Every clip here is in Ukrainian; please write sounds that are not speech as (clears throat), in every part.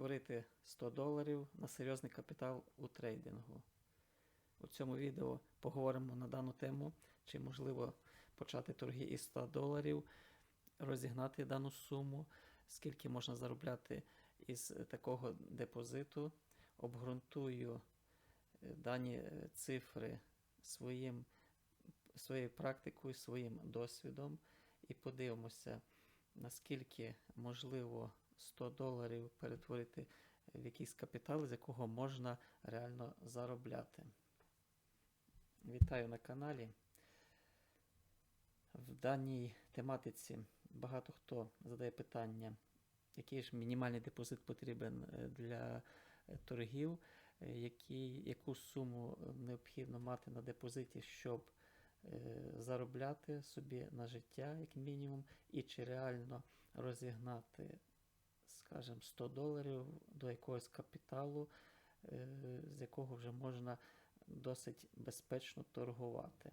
Перетворити 100 доларів на серйозний капітал у трейдингу? У цьому відео поговоримо на дану тему, чи можливо почати торги із 100 доларів, розігнати дану суму, скільки можна заробляти із такого депозиту. Обґрунтую е, дані е, цифри своїм, своєю практикою, своїм досвідом і подивимося, наскільки можливо 100 доларів перетворити в якийсь капітал, з якого можна реально заробляти. Вітаю на каналі. В даній тематиці багато хто задає питання, який ж мінімальний депозит потрібен е, для е, торгів, е, який, яку суму необхідно мати на депозиті, щоб заробляти собі на життя, як мінімум, і чи реально розігнати, скажімо, 100 доларів до якогось капіталу, е, з якого вже можна досить безпечно торгувати.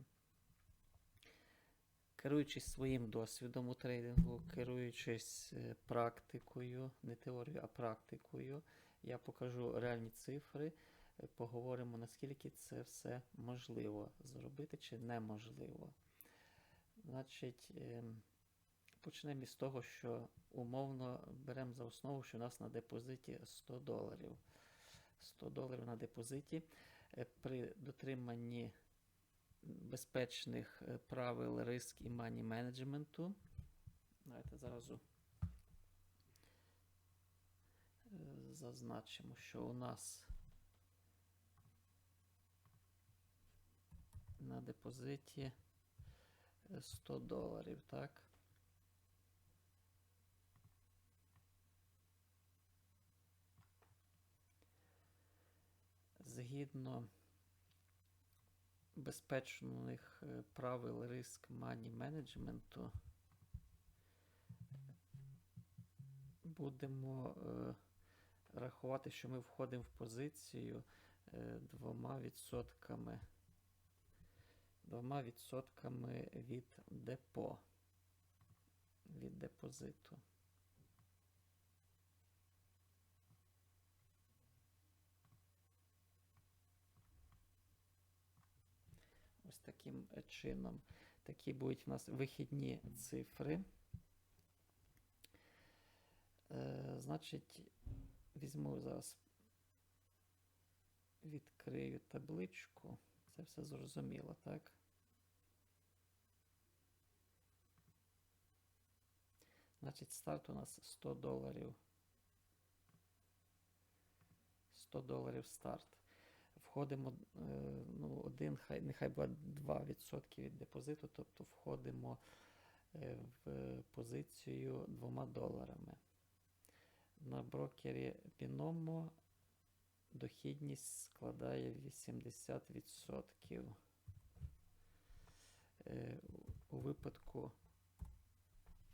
Керуючись своїм досвідом у трейдингу, керуючись е, практикою, не теорією, а практикою, я покажу реальні цифри, е, поговоримо, наскільки це все можливо зробити чи неможливо. Значить, ем, почнемо із того, що умовно беремо за основу, що у нас на депозиті 100 доларів. 100 доларів на депозиті Е, при дотриманні безпечних е, правил риск і мані менеджменту. Давайте зразу е, зазначимо, що у нас на депозиті е, 100 доларів, так? Згідно безпечних е, правил риск мані менеджменту будемо е, рахувати, що ми входимо в позицію е, двома відсотками, двома відсотками від депо, від депозиту. Таким е, чином. Такі будуть у нас вихідні цифри. Е, значить, візьму зараз, відкрию табличку. Це все зрозуміло, так? Значить, старт у нас 100 доларів. 100 доларів старт входимо е, ну, один, хай, нехай буде 2% від депозиту, тобто входимо е, в позицію 2 доларами. На брокері Binomo дохідність складає 80%. Е, у випадку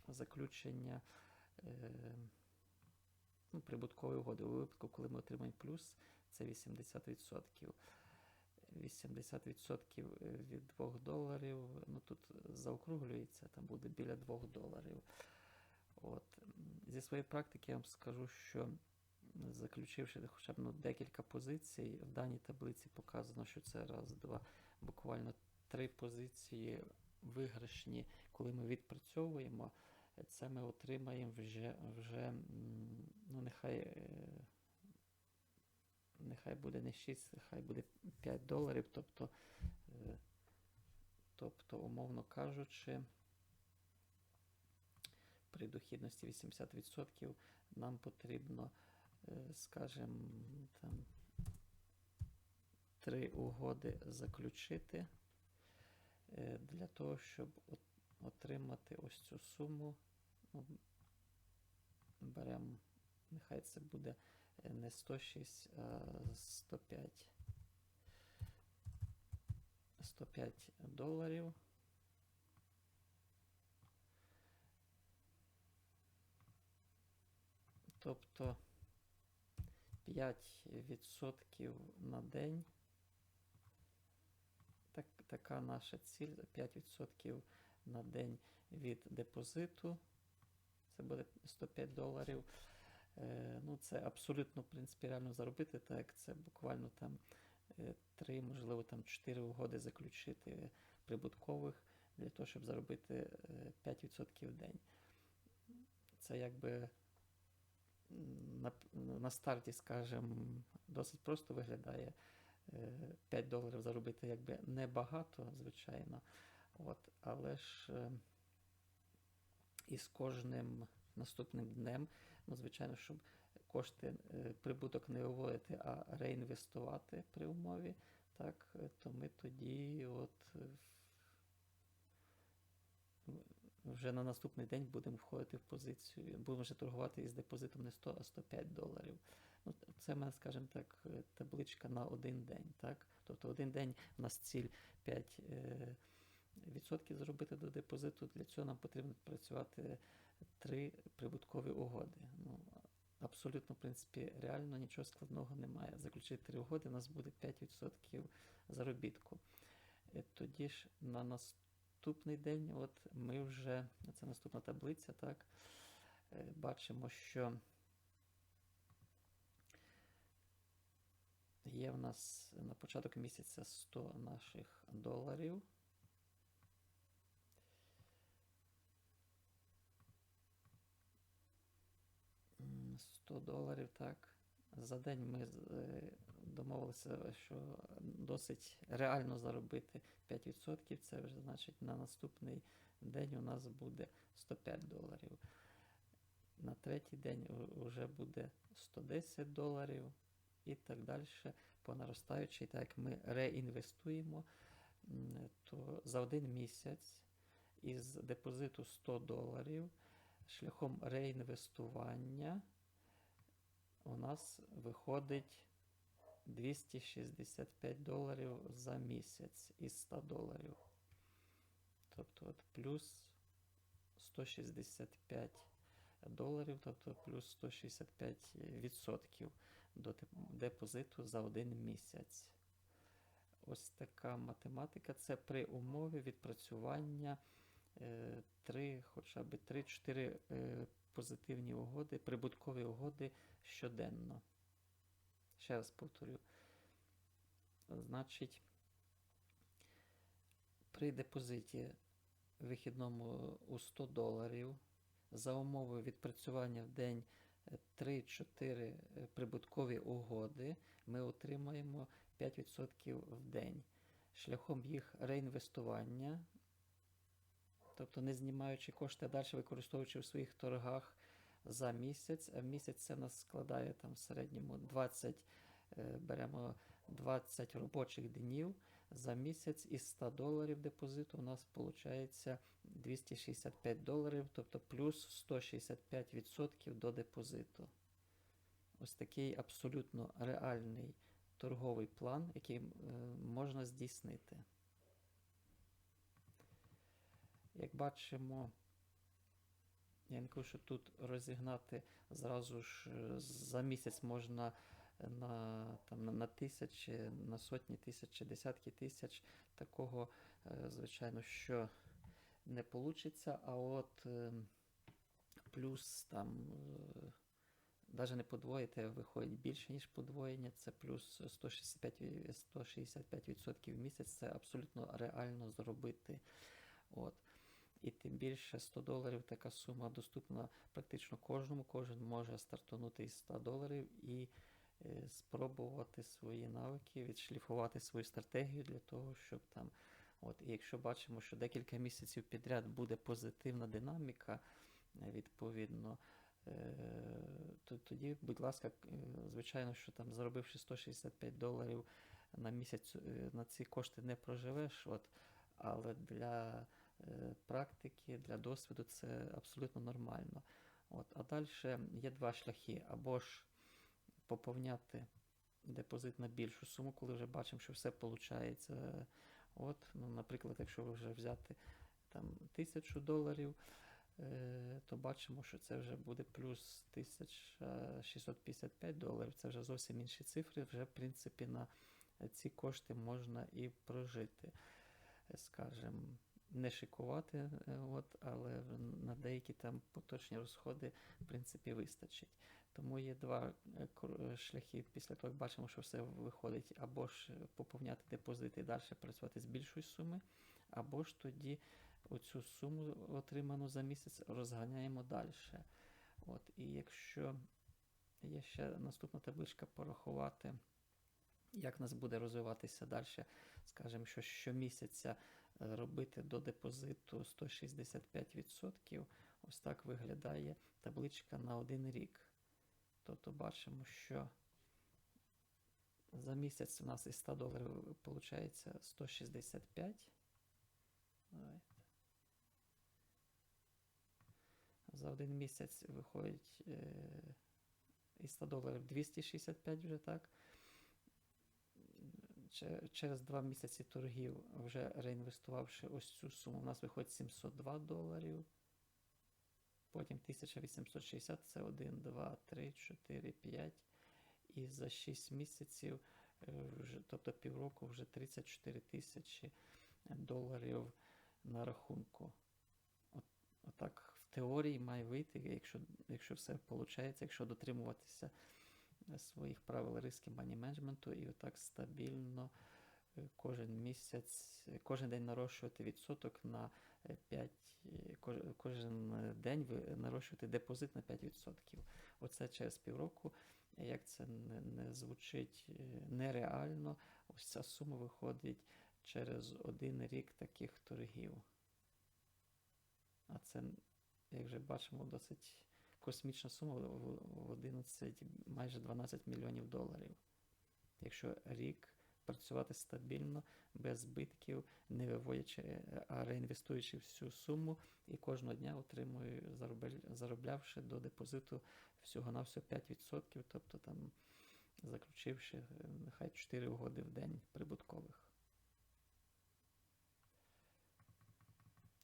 заключення ну, прибуткової угоди. У випадку, коли ми отримаємо плюс, це 80%. 80% від 2 доларів. Ну тут заокруглюється, там буде біля 2 доларів. От. Зі своєї практики я вам скажу, що заключивши хоча б ну, декілька позицій, в даній таблиці показано, що це раз, два, буквально три позиції виграшні, коли ми відпрацьовуємо це ми отримаємо вже, вже ну, нехай е, нехай буде не 6, нехай буде 5 доларів. Тобто, е, тобто умовно кажучи, при дохідності 80% нам потрібно, е, скажімо, три угоди заключити для того, щоб отримати ось цю суму. Ну, Беремо, нехай це буде не 106, а 105. 105 доларів. Тобто 5% на день. Так, Така наша ціль 5% на день від депозиту. Це буде 105 доларів. Е, ну, це абсолютно, в принципі, реально заробити, так це буквально там е, 3, можливо, там 4 угоди заключити прибуткових для того, щоб заробити е, 5% в день. Це якби на, на старті, скажімо, досить просто виглядає. Е, 5 доларів заробити якби небагато, звичайно. От, але ж е, із кожним наступним днем, ну, звичайно, щоб кошти, е, прибуток не виводити, а реінвестувати при умові, так, е, то ми тоді от е, вже на наступний день будемо входити в позицію, будемо вже торгувати із депозитом не 100, а 105 доларів. Ну, це мене, скажімо так, табличка на один день. Так? Тобто один день у нас ціль 5 е, відсотків заробити до депозиту. Для цього нам потрібно працювати три прибуткові угоди. Ну, абсолютно, в принципі, реально нічого складного немає. Заключити три угоди, у нас буде 5% заробітку. Е, Тоді ж на наступний день, от ми вже, це наступна таблиця, так, е, бачимо, що є в нас на початок місяця 100 наших доларів. 100 доларів, так. За день ми е, домовилися, що досить реально заробити 5%. Це вже значить на наступний день у нас буде 105 доларів. На третій день вже буде 110 доларів і так далі по наростаючій. Так як ми реінвестуємо, то за один місяць із депозиту 100 доларів шляхом реінвестування у нас виходить 265 доларів за місяць із 100 доларів. Тобто от плюс 165 доларів, тобто плюс 165 відсотків до депозиту за один місяць. Ось така математика. Це при умові відпрацювання е, 3, хоча б 3-4 е, позитивні угоди, прибуткові угоди щоденно. Ще раз повторю. Значить, при депозиті вихідному у 100 доларів за умовою відпрацювання в день е, 3-4 е, прибуткові угоди ми отримаємо 5% в день. Шляхом їх реінвестування, тобто не знімаючи кошти, а далі використовуючи в своїх торгах за місяць. А в місяць це нас складає там в середньому 20, е, беремо 20 робочих днів. За місяць із 100 доларів депозиту у нас виходить 265 доларів, тобто плюс 165% до депозиту. Ось такий абсолютно реальний торговий план, який е, можна здійснити. Як бачимо, я не кажу, що тут розігнати зразу ж е, за місяць можна на, там, на, тисячі, на сотні тисяч десятки тисяч. Такого, е, звичайно, що не вийде. А от е, плюс там. Навіть не подвоїти, виходить більше, ніж подвоєння. Це плюс 165, і- 165% в місяць. Це абсолютно реально зробити. От. І тим більше 100 доларів така сума доступна практично кожному. Кожен може стартанути із 100 доларів і е, спробувати свої навики, відшліфувати свою стратегію для того, щоб там. От, і якщо бачимо, що декілька місяців підряд буде позитивна динаміка, е, відповідно, е, то тоді, будь ласка, звичайно, що там заробивши 165 доларів на місяць, на ці кошти не проживеш. От, але для практики, для досвіду це абсолютно нормально. От, а далі є два шляхи. Або ж поповняти депозит на більшу суму, коли вже бачимо, що все виходить. От, ну, наприклад, якщо вже взяти там, тисячу доларів, е, то бачимо, що це вже буде плюс 1655 доларів. Це вже зовсім інші цифри. Вже, в принципі, на ці кошти можна і прожити. Скажімо, не шикувати, е, от, але на деякі там поточні розходи, в принципі, вистачить. Тому є два е, е, шляхи після того, як бачимо, що все виходить, або ж поповняти депозити і далі працювати з більшої суми, або ж тоді оцю суму, отриману за місяць, розганяємо далі. От, і якщо є ще наступна табличка порахувати, як нас буде розвиватися далі, скажімо, що щомісяця робити до депозиту 165%, ось так виглядає табличка на один рік. Тобто бачимо, що за місяць у нас із 100 доларів виходить 165. Давайте. За один місяць виходить е, із 100 доларів 265 вже так. Че- Через два місяці торгів, вже реінвестувавши ось цю суму, у нас виходить 702 доларів. Потім 1860 це 1, 2, 3, 4, 5. І за 6 місяців, е, вже, тобто півроку, вже 34 тисячі доларів на рахунку. От, отак в теорії має вийти, якщо, якщо все виходить, якщо дотримуватися своїх правил риски мані менеджменту і отак стабільно е, кожен місяць, кожен день нарощувати відсоток на е, 5, е, кожен е, день ви нарощувати депозит на 5%. Оце через півроку, як це не, не звучить нереально, ось ця сума виходить через один рік таких торгів. А це, як вже бачимо, досить космічна сума в в 11, майже 12 мільйонів доларів. Якщо рік працювати стабільно, без збитків, не виводячи, е, а реінвестуючи всю суму і кожного дня отримую, зароблявши до депозиту всього-навсього 5%, тобто там заключивши е, нехай 4 угоди в день прибуткових.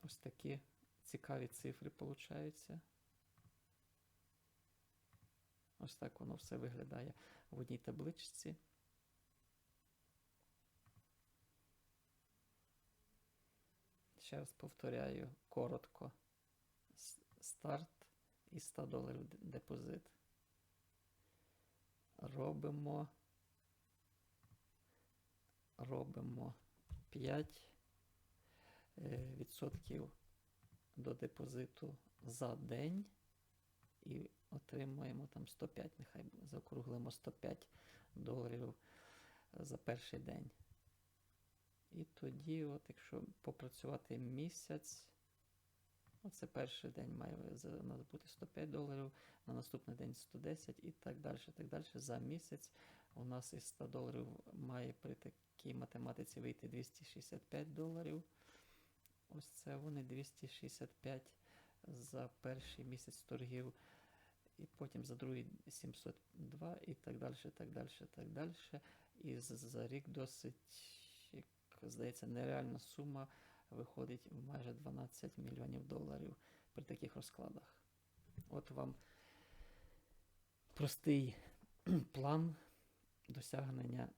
Ось такі цікаві цифри получаються. Ось так воно все виглядає в одній табличці. Ще раз повторяю коротко. Старт і 100 доларів депозит. Робимо. Робимо 5 е, відсотків до депозиту за день і отримуємо там 105, нехай заокруглимо 105 доларів за перший день. І тоді, от якщо попрацювати місяць, оце перший день має у бути 105 доларів, на наступний день 110 і так далі. так далі. За місяць у нас із 100 доларів має при такій математиці вийти 265 доларів. Ось це вони 265 за перший місяць торгів, і потім за другий 702 і так далі, так далі, так далі. І за рік досить, як здається, нереальна сума виходить в майже 12 мільйонів доларів при таких розкладах. От вам простий (clears throat) план досягнення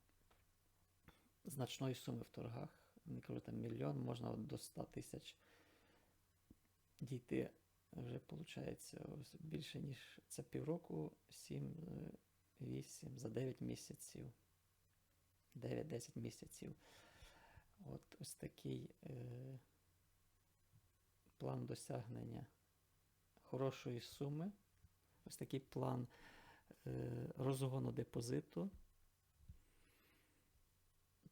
значної суми в торгах. Не кажу там мільйон, можна до 100 тисяч дійти вже виходить більше, ніж це півроку, 7, 8, за 9 місяців. 9-10 місяців. От ось такий е, план досягнення хорошої суми. Ось такий план е, розгону депозиту.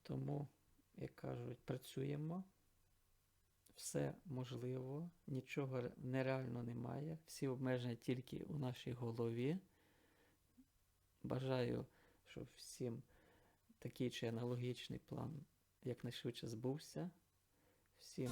Тому, як кажуть, працюємо все можливо, нічого нереально немає. Всі обмеження тільки у нашій голові. Бажаю, щоб всім такий чи аналогічний план якнайшвидше збувся. Всім.